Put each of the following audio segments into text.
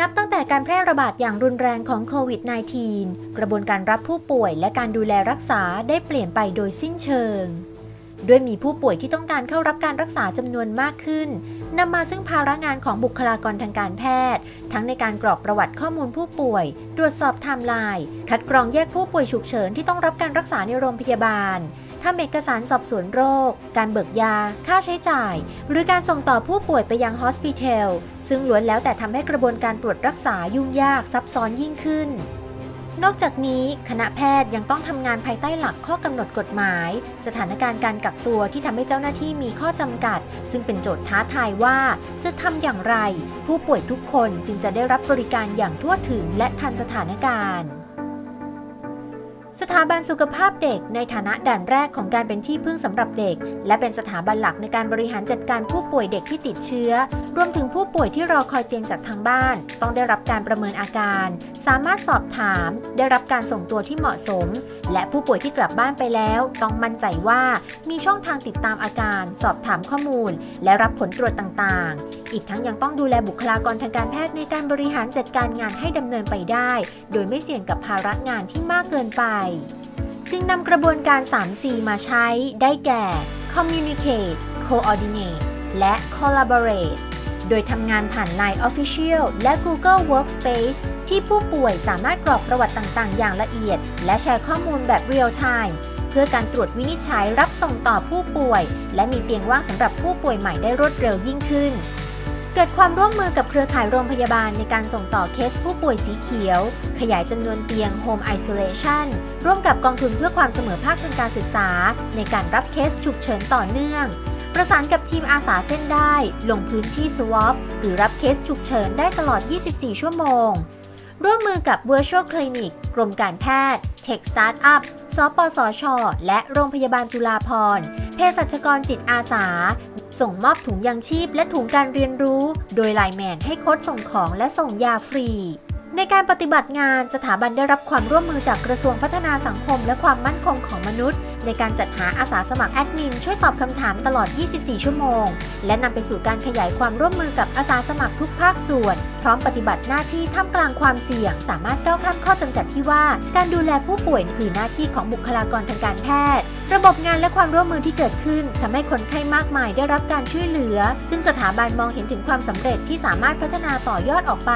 นับตั้งแต่การแพร่ระบาดอย่างรุนแรงของโควิด -19 กระบวนการรับผู้ป่วยและการดูแลรักษาได้เปลี่ยนไปโดยสิ้นเชิง ด้วยมีผู้ป่วยที่ต้องการเข้ารับการรักษาจำนวนมากขึ้นนำมาซึ่งภาระงานของบุคลากรทางการแพทย์ ทั้งในการกรอกประวัติข้อมูลผู้ป่วย ตรวจสอบไทม์ไลน์คัดกรองแยกผู้ป่วยฉุกเฉินที่ต้องรับการรักษาในโรงพยาบาล ทำเอกสารสอบสวนโรค การเบิกยา ค่าใช้จ่าย หรือการส่งต่อผู้ป่วยไปยังฮอสพิทอลซึ่งล้วนแล้วแต่ทำให้กระบวนการตรวจรักษายุ่งยากซับซ้อนยิ่งขึ้นนอกจากนี้คณะแพทย์ยังต้องทำงานภายใต้หลักข้อกำหนดกฎหมาย สถานการณ์การกักตัวที่ทำให้เจ้าหน้าที่มีข้อจำกัด ซึ่งเป็นโจทย์ท้าทายว่า จะทำอย่างไร ผู้ป่วยทุกคนจึงจะได้รับบริการอย่างทั่วถึงและทันสถานการณ์ สถาบันสุขภาพเด็กในฐานะด่านแรกของการเป็นที่พึ่งสำหรับเด็ก และเป็นสถาบันหลักในการบริหารจัดการผู้ป่วยเด็กที่ติดเชื้อ รวมถึงผู้ป่วยที่รอคอยเตียงจากทางบ้าน ต้องได้รับการประเมินอาการ สามารถสอบถาม ได้รับการส่งตัวที่เหมาะสม และผู้ป่วยที่กลับบ้านไปแล้ว ต้องมั่นใจว่ามีช่องทางติดตามอาการ สอบถามข้อมูล และรับผลตรวจต่างๆ อีกทั้งยังต้องดูแลบุคลากรทางการแพทย์ในการบริหารจัดการงานให้ดำเนินไปได้ โดยไม่เสี่ยงกับภาระงานที่มากเกินไปจึงนำกระบวนการ 3C มาใช้ได้แก่ Communicate Coordinate และ Collaborate โดยทำงานผ่าน Line Official และ Google Workspace ที่ผู้ป่วยสามารถกรอกประวัติต่างๆ อย่างละเอียด และแชร์ข้อมูลแบบ Real Time เพื่อการตรวจวินิจฉัยรับส่งต่อผู้ป่วย และมีเตียงว่างสำหรับผู้ป่วยใหม่ได้รวดเร็วยิ่งขึ้น เกิดความร่วมมือกับเครือข่ายโรงพยาบาลในการส่งต่อเคสผู้ป่วยสีเขียว ขยายจำนวนเตียง Home Isolation ร่วมกับกองทุนเพื่อความเสมอภาคทางการศึกษา ในการรับเคสฉุกเฉินต่อเนื่อง ประสานกับทีมอาสาเส้นได้ ลงพื้นที่ swap หรือรับเคสฉุกเฉินได้ตลอด 24 ชั่วโมง ร่วมมือกับ Virtual Clinic รมการแพทย์ เทคสตาร์ทอัพ สปสช และโรงพยาบาลจุฬาภรณ์เภสัชกรจิตอาสา ส่งมอบถุงยังชีพและถุงการเรียนรู้ โดยไลน์แมนให้โค้ดส่งของและส่งยาฟรี ในการปฏิบัติงานสถาบันได้รับความร่วมมือจากกระทรวงพัฒนาสังคมและความมั่นคงของมนุษย์ ในการจัดหาอาสาสมัครแอดมินช่วยตอบคำถามตลอด 24 ชั่วโมง และนำไปสู่การขยายความร่วมมือกับอาสาสมัครทุกภาคส่วน พร้อมปฏิบัติหน้าที่ท่ามกลางความเสี่ยง สามารถก้าวข้ามข้อจำกัดที่ว่า การดูแลผู้ป่วยคือหน้าที่ของบุคลากรทางการแพทย์ ระบบงานและความร่วมมือที่เกิดขึ้นทำให้คนไข้มากมายได้รับการช่วยเหลือ ซึ่งสถาบันมองเห็นถึงความสำเร็จที่สามารถพัฒนาต่อยอดออกไป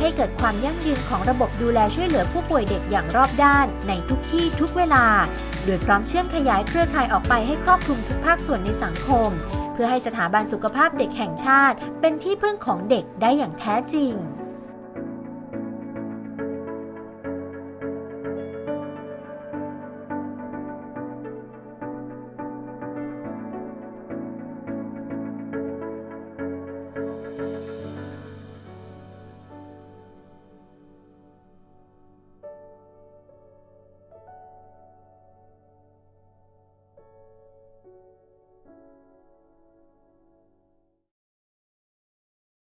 ให้เกิดความยั่งยืนของระบบดูแลช่วยเหลือผู้ป่วยเด็กอย่างรอบด้าน ในทุกที่ทุกเวลา โดยพร้อมเชื่อมขยายเครือข่ายออกไปให้ครอบคลุมทุกภาคส่วนในสังคม เพื่อให้สถาบันสุขภาพเด็กแห่งชาติ เป็นที่พึ่งของเด็กได้อย่างแท้จริง